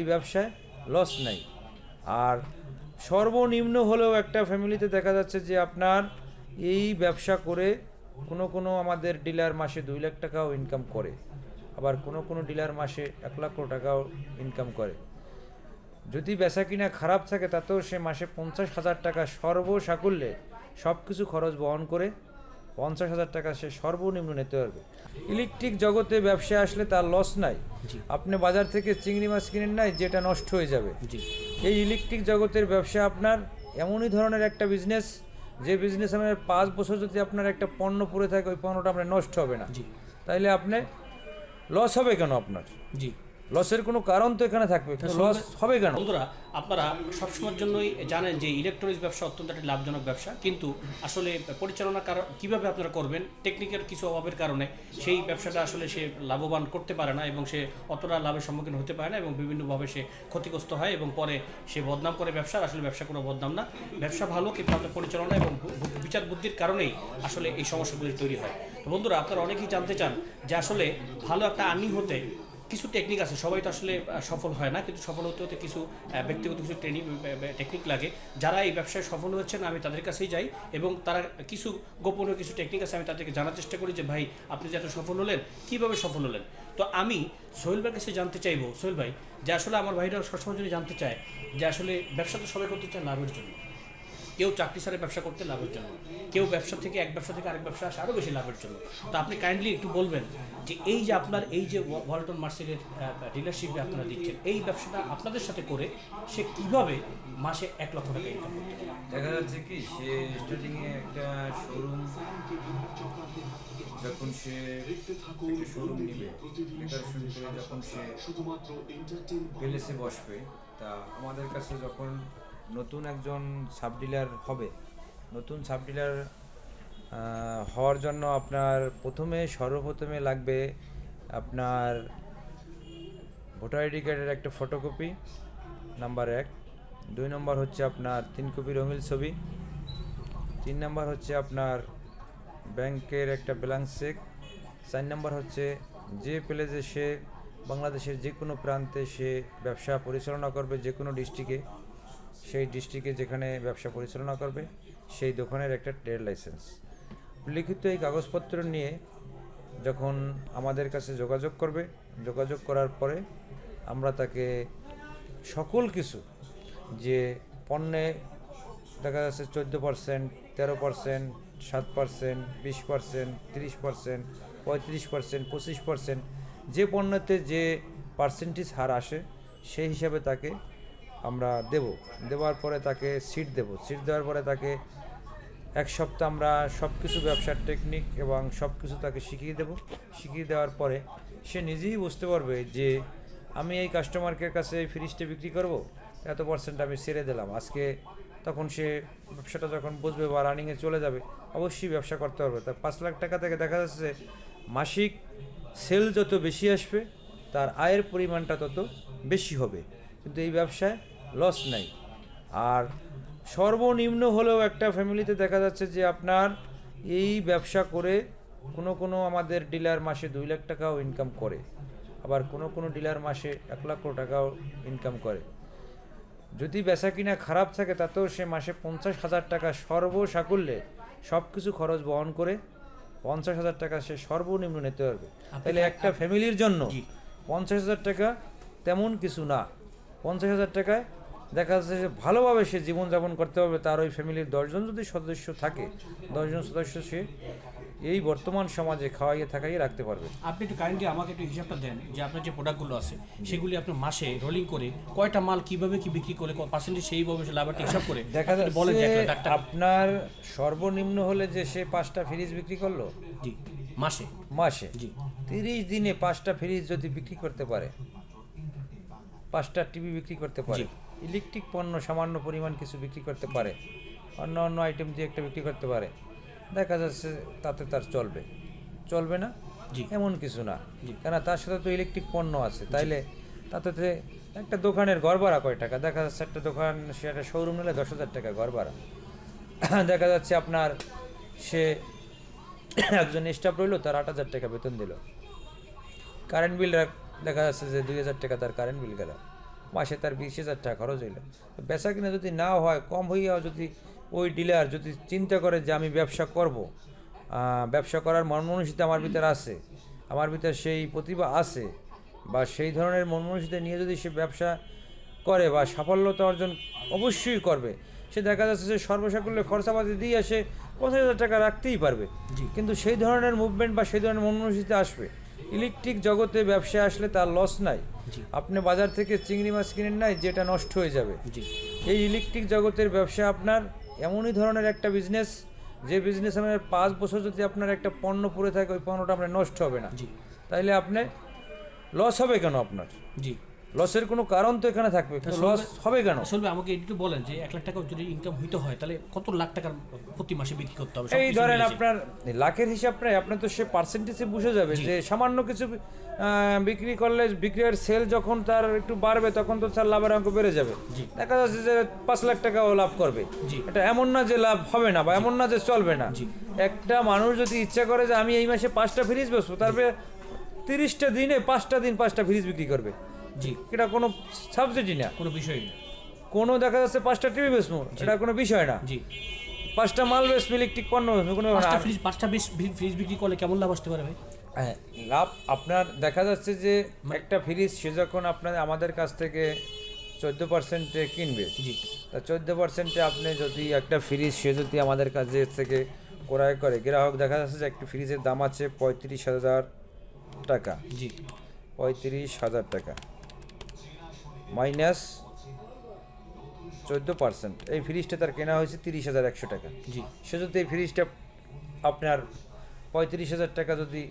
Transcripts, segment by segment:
এই ব্যবসায় লস নাই। আর সর্বনিম্ন হলেও একটা ফ্যামিলিতে দেখা যাচ্ছে যে আপনার এই ব্যবসা করে কোনো কোনো আমাদের ডিলার মাসে দুই লাখ টাকাও ইনকাম করে, আবার কোনো কোনো ডিলার মাসে এক লক্ষ টাকাও ইনকাম করে। যদি বেচা কিনা খারাপ থাকে, তাতেও সে মাসে পঞ্চাশ হাজার টাকা সর্বসাকুল্যে সব কিছু খরচ বহন করে পঞ্চাশ হাজার টাকা সে সর্বনিম্ন নিতে পারবে। ইলেকট্রিক জগতে ব্যবসা আসলে তার লস নাই। আপনি বাজার থেকে চিংড়ি মাছ কিনেন নাই যেটা নষ্ট হয়ে যাবে। এই ইলেকট্রিক জগতের ব্যবসা আপনার এমনই ধরনের একটা বিজনেস যে বিজনেস আপনার পাঁচ বছর যদি আপনার একটা পণ্য পড়ে থাকে ওই পণ্যটা আপনার নষ্ট হবে না। তাইলে আপনি লস হবে কেন আপনার? জি। লসের কোনো কারণ তো এখানে থাকবে লস হবে কেন? বন্ধুরা আপনারা সবসময়ের জন্যই জানেন যে ইলেকট্রনিক্স ব্যবসা অত্যন্ত একটি লাভজনক ব্যবসা কিন্তু আসলে পরিচালনা কারণ কীভাবে আপনারা করবেন টেকনিকের কিছু অভাবের কারণে সেই ব্যবসাটা আসলে সে লাভবান করতে পারে না এবং সে অতটা লাভের সম্মুখীন হতে পারে না এবং বিভিন্নভাবে সে ক্ষতিগ্রস্ত হয় এবং পরে সে বদনাম করে ব্যবসা আসলে ব্যবসা কোনো বদনাম না। ব্যবসা ভালো কিন্তু আপনার পরিচালনা এবং বিচার বুদ্ধির কারণেই আসলে এই সমস্যাগুলি তৈরি হয়। তো বন্ধুরা আপনারা অনেকেই জানতে চান যে আসলে ভালো একটা আর্নিং হতে কিছু টেকনিক আছে, সবাই তো আসলে সফল হয় না, কিন্তু সফল হতে হতে কিছু ব্যক্তিগত কিছু ট্রেনিং টেকনিক লাগে। যারা এই ব্যবসায় সফল হয়েছেন আমি তাদের কাছেই যাই এবং তারা কিছু গোপনীয় কিছু টেকনিক আছে, আমি তাদেরকে জানার চেষ্টা করি যে, ভাই, আপনি যে এত সফল হলেন, কীভাবে সফল হলেন? তো আমি সোহেল ভাইয়ের কাছে জানতে চাইব, সোহেল ভাই, যে আসলে আমার ভাইরা সবসময় যদি জানতে চায় যে আসলে ব্যবসা তো সবাই করতে চায় লাভের জন্য। কেউ চাকরি ছাড়া ব্যবসা করতে লাভের জন্য, কেউ ব্যবসা থেকে এক ব্যবসা থেকে আরেক ব্যবসা আসে আরও বেশি লাভের জন্য। তো আপনি কাইন্ডলি একটু বলবেন যে এই যে আপনার, এই যে ওয়া- ওয়ালটন মার্সেলের ডিলারশিপে আপনারা দিচ্ছেন, এই ব্যবসাটা আপনাদের সাথে করে সে কীভাবে মাসে এক লক্ষ টাকা ইনকাম করতে দেখা যাচ্ছে কি, সে স্টার্টিংয়ে একটা শোরুম যখন সে শোরুম নিবে যখন সে বসবে, তা আমাদের কাছে যখন নতুন একজন সাব ডিলার হবে। নতুন সাব ডিলার হওয়ার জন্য আপনার প্রথমে, সর্বপ্রথমে লাগবে আপনার ভোটার আইডি কার্ডের একটা ফটোকপি নাম্বার এক। দুই নম্বর হচ্ছে আপনার তিন কপি রঙিল ছবি। তিন নম্বর হচ্ছে আপনার ব্যাংকের একটা ব্যালেন্স চেক চার নম্বর হচ্ছে যে প্লেসে সে বাংলাদেশের যে কোনো প্রান্তে সে ব্যবসা পরিচালনা করবে যে কোনো ডিস্ট্রিক্টে সেই ডিস্ট্রিক্টে যেখানে ব্যবসা পরিচালনা করবে, সেই দোকানের একটা ট্রেড লাইসেন্স। লিখিত এই কাগজপত্র নিয়ে যখন আমাদের কাছে যোগাযোগ করবে, যোগাযোগ করার পরে আমরা তাকে সকল কিছু, যে পণ্যে দেখা যাচ্ছে চোদ্দ পার্সেন্ট তেরো পার্সেন্ট সাত পার্সেন্ট বিশ পার্সেন্ট তিরিশ পার্সেন্ট পঁয়ত্রিশ পার্সেন্ট পঁচিশ পার্সেন্ট যে পণ্যতে যে পার্সেন্টেজ হার আসে, সেই হিসাবে তাকে আমরা দেব। দেওয়ার পরে তাকে সিট দেব। সিট দেওয়ার পরে তাকে এক সপ্তাহ আমরা সব কিছু ব্যবসার টেকনিক এবং সব কিছু তাকে শিখিয়ে দেব। শিখিয়ে দেওয়ার পরে সে নিজেই বুঝতে পারবে যে আমি এই কাস্টমারকে কাছে এই ফ্রিজটা বিক্রি করব। এত পার্সেন্ট আমি সেরে দিলাম। আজকে তখন সে ব্যবসাটা যখন বুঝবে বা রানিংয়ে চলে যাবে, অবশ্যই ব্যবসা করতে পারবে। তার পাঁচ লাখ টাকা থেকে দেখা যাচ্ছে মাসিক সেল যত বেশি আসবে, তার আয়ের পরিমাণটা তত বেশি হবে। কিন্তু এই ব্যবসায় লস নাই। আর সর্বনিম্ন হলেও একটা ফ্যামিলিতে দেখা যাচ্ছে যে আপনার এই ব্যবসা করে কোনো কোনো আমাদের ডিলার মাসে দুই লাখ টাকাও ইনকাম করে। আবার কোনো কোনো ডিলার মাসে এক লক্ষ টাকাও ইনকাম করে। যদি বেচা কিনা খারাপ থাকে তাতেও সে মাসে পঞ্চাশ হাজার টাকা সর্বসাকুল্যে সব কিছু খরচ বহন করে পঞ্চাশ হাজার টাকা সে সর্বনিম্ন নিতে পারবে। তাহলে একটা ফ্যামিলির জন্য পঞ্চাশ হাজার টাকা তেমন কিছু না। পঞ্চাশ হাজার টাকায় দেখা যাচ্ছে যে ভালোভাবে সে জীবনযাপন করতে পারবে তার ওই ফ্যামিলির দশজন যদি সদস্য থাকে দশজন সদস্য সে এই বর্তমান সমাজে খাওয়াইয়ে থাকাইয়ে রাখতে পারবে। আপনি একটু কাইন্ডলি আমাকে একটু হিসাবটা দেন যে আপনার যে প্রোডাক্টগুলো আছে সেগুলি আপনি মাসে রোলিং করে কয়টা মাল কীভাবে কি বিক্রি করে পার্সেন্টেজ সেইভাবে সে লাভটা হিসাব করে দেখা যাচ্ছে একটা আপনার সর্বনিম্ন হলে যে সে পাঁচটা ফ্রিজ বিক্রি করল? জি মাসে। মাসে? জি। তিরিশ দিনে পাঁচটা ফ্রিজ যদি বিক্রি করতে পারে পাঁচটা টিভি বিক্রি করতে পারে। ইলেকট্রিক পণ্য সামান্য পরিমাণ কিছু বিক্রি করতে পারে। অন্য অন্য আইটেম দিয়ে একটা বিক্রি করতে পারে। দেখা যাচ্ছে তাতে তার চলবে। চলবে না? জি। এমন কিছু না। কেন তার সাথে তো ইলেকট্রিক পণ্য আছে। তাইলে তাতে একটা দোকানের ঘর ভাড়া কয় টাকা? দেখা যাচ্ছে একটা দোকান সে একটা শোরুম নিলে দশ হাজার টাকা ঘর ভাড়া। দেখা যাচ্ছে আপনার সে একজন স্টাফ রইল তার আট হাজার টাকা বেতন দিল। কারেন্ট বিল দেখা যাচ্ছে যে দুই হাজার টাকা তার কারেন্ট বিল গেল। মাসে তার বিশ হাজার টাকা খরচ হইল। বেচা কিনা যদি না হয় কম হইয়াও যদি ওই ডিলার যদি চিন্তা করে যে আমি ব্যবসা করব ব্যবসা করার মন মনসিতা আমার ভিতরে আছে আমার ভিতরে সেই প্রতিভা আছে বা সেই ধরনের মন মনসিতা নিয়ে যদি সে ব্যবসা করে বা সাফল্যতা অর্জন অবশ্যই করবে সে দেখা যাচ্ছে যে সর্বসাকুল্যে খরচাপাতি দিয়ে সে পঞ্চাশ হাজার টাকা রাখতেই পারবে। কিন্তু সেই ধরনের মুভমেন্ট বা সেই ধরনের মনমনসিতে আসবে। ইলেকট্রিক জগতে ব্যবসায় আসলে তার লস নাই। আপনি বাজার থেকে চিংড়ি মাছ কিনেন নাই যেটা নষ্ট হয়ে যাবে। এই ইলেকট্রিক জগতের ব্যবসা আপনার এমনই ধরনের একটা বিজনেস যে বিজনেস আপনার পাঁচ বছর যদি আপনার একটা পণ্য পড়ে থাকে ওই পণ্যটা আপনার নষ্ট হবে না। তাইলে আপনি লস হবে কেন আপনার? জি। লসের কোনো কারণ তো এখানে থাকবে লস হবে কেন? আসলে আমাকে একটু বলেন যে এক লাখ টাকা যদি ইনকাম হইতে হয় তাহলে কত লাখ টাকার প্রতি মাসে বিক্রি করতে হবে? এই ধরেন আপনার লাখের হিসাব নাই আপনার তো সে পার্সেন্টেজে বুঝে যাবে যে সামান্য কিছু বিক্রি করলে বিক্রির সেল যখন তার একটু বাড়বে তখন তো তার লাভের অঙ্ক বেড়ে যাবে। দেখা যাচ্ছে যে পাঁচ লাখ টাকাও লাভ করবে। এটা এমন না যে লাভ হবে না বা এমন না যে চলবে না। একটা মানুষ যদি ইচ্ছা করে যে আমি এই মাসে পাঁচটা ফ্রিজ বসবো তারপরে তিরিশটা দিনে পাঁচটা দিন পাঁচটা ফ্রিজ বিক্রি করবে। জি। এটা কোনো সাবজেক্টই না। কোনো বিষয়ই না। কোনো দেখা যাচ্ছে পাঁচটা টিভি বেচবো এটা কোনো বিষয় না। জি। পাঁচটা মাল বেচবো ইলেকট্রিক পণ্য কোনো পাঁচটা ফ্রিজ পাঁচটা ফ্রিজ বিক্রি করলে কেমন লাভ আসতে পারে ভাই? হ্যাঁ লাভ আপনার দেখা যাচ্ছে যে একটা ফ্রিজ সে যখন আপনার আমাদের কাছ থেকে চোদ্দ পার্সেন্টে কিনবে জি। তা চোদ্দ পার্সেন্টে আপনি যদি একটা ফ্রিজ সে যদি আমাদের কাছে থেকে ক্রয় করে গ্রাহক দেখা যাচ্ছে যে একটি ফ্রিজের দাম আছে পঁয়ত্রিশ হাজার টাকা। জি। পঁয়ত্রিশ হাজার টাকা। মাইনাস চোদ্দ পার্সেন্ট। এই ফ্রিজটা তার কেনা হয়েছে তিরিশ হাজার একশো টাকা। জি। সে যদি এই ফ্রিজটা আপনার পঁয়ত্রিশ হাজার টাকা যদি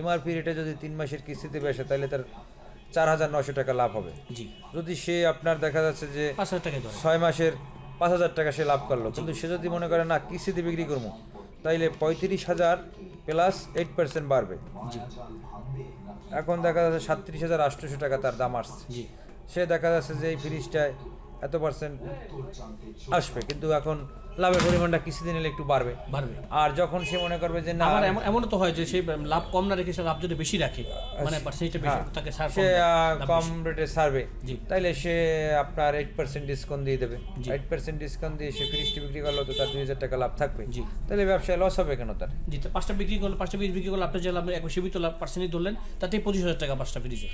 এমআরপি রেটে যদি তিন মাসের কিস্তিতে বেসে তাহলে তার চার হাজার নশো টাকা লাভ হবে। জি। যদি সে আপনার দেখা যাচ্ছে যে ছয় মাসের পাঁচ হাজার টাকা সে লাভ করল কিন্তু সে যদি মনে করে না কিস্তিতে বিক্রি করব তাইলে পঁয়ত্রিশ হাজার প্লাস এইট পার্সেন্ট বাড়বে। জি। এখন দেখা যাচ্ছে সাতত্রিশ হাজার আটশোশো টাকা তার দাম আসছে। জি। সে দেখা যাচ্ছে যে এই ফ্রিজটায় এত পার্সেন্ট আসবে। কিন্তু এখন লাভের পরিমাণটা কিছুদিন এলে একটু বাড়বে। বাড়বে। আর যখন সে মনে করবে যে না আবার এমন তো হয় যে সে লাভ কম না রেখে সে লাভ যদি বেশি রাখে মানে পার্সেন্টটা বেশি হ্যাঁ, তাকে ছাড় সে কম। রেটে সারবে জি। তাইলে সে আপনার এইট পার্সেন্ট ডিসকাউন্ট দিয়ে দেবে। এইট পার্সেন্ট ডিসকাউন্ট দিয়ে সে ফ্রিজটি বিক্রি করল তো তার দুই হাজার টাকা লাভ থাকবে। জি। তাহলে ব্যবসায় লস হবে কেন তার? জি তো পাঁচটা বিক্রি করলে পাঁচটা ফ্রিজ বিক্রি করলে আপনি যে লাভ এক সীমিত লাভ পার্সেন্টই ধরলেন তাতে পঁচিশ হাজার টাকা পাঁচটা ফ্রিজে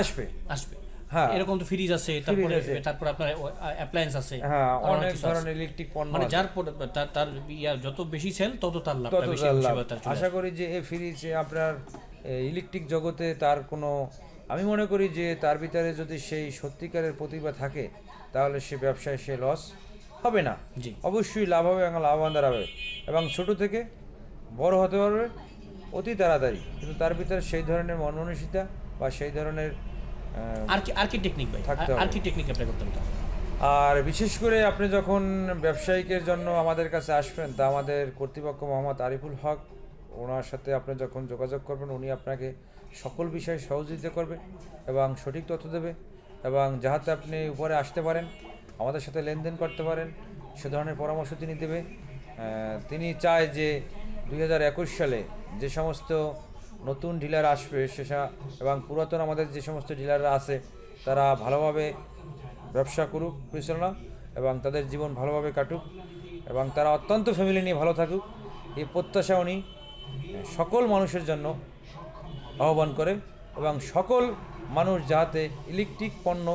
আসবে। আসবে। হ্যাঁ। এরকম তো ফ্রিজ আছে তারপরে। তারপরে আপনার অ্যাপ্লায়েন্স আছে। হ্যাঁ অনেক ধরনের ইলেকট্রিক পণ্য মানে যার তার তার ইয়া যত বেশি সেল তত তার লাভ বেশি আশা করি যে এই ফ্রিজ আপনার ইলেকট্রিক জগতে তার কোনো আমি মনে করি যে তার ভিতরে যদি সেই সত্যিকারের প্রতিভা থাকে তাহলে সে ব্যবসায় সে লস হবে না। জি। অবশ্যই লাভ হবে এবং লাভবান দাঁড়াবে এবং ছোট থেকে বড় হতে পারবে অতি তাড়াতাড়ি। কিন্তু তার ভিতরে সেই ধরনের মনমনসিতা বা সেই ধরনের আর কি আর কি টেকনিক ভাই? থাকতে আর কি টেকনিক অ্যাপ্লাই করতে হবে আর বিশেষ করে আপনি যখন ব্যবসায়িকের জন্য আমাদের কাছে আসবেন তা আমাদের কর্তৃপক্ষ মোহাম্মদ আরিফুল হক ওনার সাথে আপনি যখন যোগাযোগ করবেন উনি আপনাকে সকল বিষয়ে সহযোগিতা করবে এবং সঠিক তথ্য দেবে এবং যাহাতে আপনি উপরে আসতে পারেন আমাদের সাথে লেনদেন করতে পারেন সে ধরনের পরামর্শ তিনি দেবে। তিনি চায় যে দুই হাজার একুশ সালে যে সমস্ত নতুন ডিলার আসবে সেসা এবং পুরাতন আমাদের যে সমস্ত ডিলাররা আছে, তারা ভালোভাবে ব্যবসা করুক পরিচালনা এবং তাদের জীবন ভালোভাবে কাটুক এবং তারা অত্যন্ত ফ্যামিলি নিয়ে ভালো থাকুক। এই প্রত্যাশা উনি সকল মানুষের জন্য আহ্বান করে এবং সকল মানুষ যাতে ইলেকট্রিক পণ্য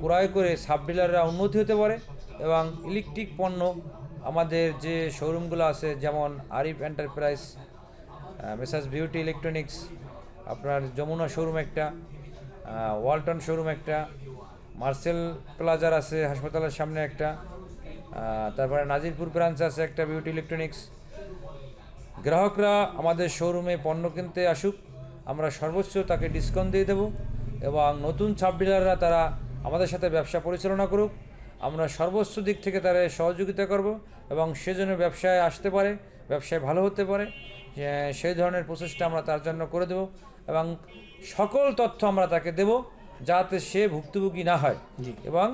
ক্রয় করে সাব ডিলাররা উন্নতি হতে পারে এবং ইলেকট্রিক পণ্য আমাদের যে শোরুমগুলো আছে, যেমন আরিফ এন্টারপ্রাইজ মেসাজ বিউটি ইলেকট্রনিক্স আপনার যমুনা শোরুম একটা ওয়ালটন শোরুম একটা মার্সেল প্লাজার আছে, হাসপাতালের সামনে একটা তারপরে নাজিরপুর ব্রাঞ্চ আছে একটা বিউটি ইলেকট্রনিক্স গ্রাহকরা আমাদের শোরুমে পণ্য কিনতে আসুক, আমরা সর্বোচ্চ তাকে ডিসকাউন্ট দিয়ে দেব এবং নতুন সাব ডিলাররা তারা আমাদের সাথে ব্যবসা পরিচালনা করুক। আমরা সর্বোচ্চ দিক থেকে তারা সহযোগিতা করব এবং সেজন্য ব্যবসায় আসতে পারে, ব্যবসায় ভালো হতে পারে। সেই ধরনের প্রচেষ্টা আমরা তার জন্য করে দেব এবং সকল তথ্য আমরা তাকে দেব যাতে সে ভুক্তভোগী না হয়। জি। এবং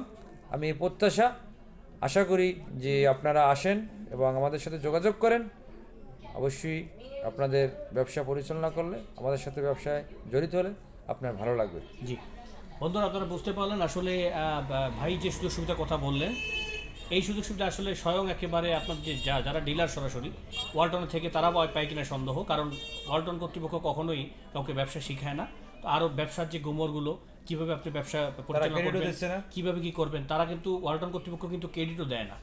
আমি প্রত্যাশা আশা করি যে আপনারা আসেন এবং আমাদের সাথে যোগাযোগ করেন। অবশ্যই আপনাদের ব্যবসা পরিচালনা করলে আমাদের সাথে ব্যবসায় জড়িত হলে আপনার ভালো লাগবে। জি। বন্ধুরা আপনারা বুঝতে পারলেন আসলে ভাই যে সুযোগ সুবিধার কথা বললেন এই সুযোগ সুবিধা আসলে স্বয়ং একেবারে আপনার যে যা- যারা ডিলার সরাসরি ওয়ালটনের থেকে তারা পায় পায় কিনা সন্দেহ কারণ ওয়ালটন কর্তৃপক্ষ কখনোই কাউকে ব্যবসা শিখায় না। তো আরও ব্যবসার যে গুমরগুলো কীভাবে আপনি ব্যবসা পরিচালনা করবেন? কীভাবে কি করবেন তারা কিন্তু ওয়ালটন কর্তৃপক্ষ কিন্তু ক্রেডিটও দেয় না।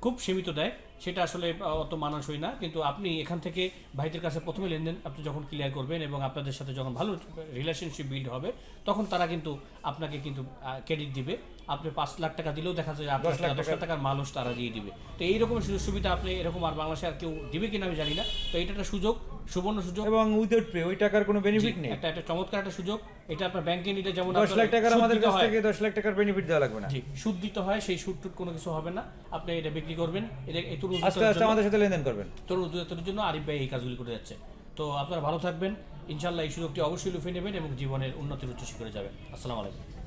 খুব সীমিত দেয় সেটা আসলে অত মানানসই না। কিন্তু আপনি এখান থেকে ভাইদের কাছে প্রথমে লেনদেন আপনি যখন ক্লিয়ার করবেন এবং আপনাদের সাথে যখন ভালো রিলেশনশিপ বিল্ড হবে তখন তারা কিন্তু আপনাকে কিন্তু ক্রেডিট দিবে। আপনি পাঁচ লাখ টাকা দিলেও দেখা যায় টাকা দশ লাখ টাকার মানুষ তারা দিয়ে দিবে। তো এইরকম সুযোগ সুবিধা আপনি এরকম আর বাংলাদেশে আর কেউ দিবে কিনা আমি জানি না। তো এটা একটা সুযোগ সুবর্ণ সুযোগ। এবং উইদাউট পে ওই টাকার কোনো বেনিফিট নেই। একটা একটা চমৎকার একটা সুযোগ। এটা আপনার ব্যাংকে নিলে যেমন দশ লাখ টাকার আমাদের কাছ থেকে দশ লাখ টাকার বেনিফিট দেওয়া লাগবে না। জি সুদ দিতে হয় সেই সুদ টুট কোনো কিছু হবে না। আপনি এটা বিক্রি করবেন এটা তরুণ আস্তে আস্তে আমাদের সাথে লেনদেন করবেন। তরুণ উদ্যোক্তাদের জন্য আরিফ ভাই এই কাজগুলি করে যাচ্ছে। তো আপনারা ভালো থাকবেন। ইনশাল্লাহ এই সুযোগটি অবশ্যই লুফে নেবেন এবং জীবনের উন্নতির উচ্চ শিখরে যাবেন। আসসালামু আলাইকুম।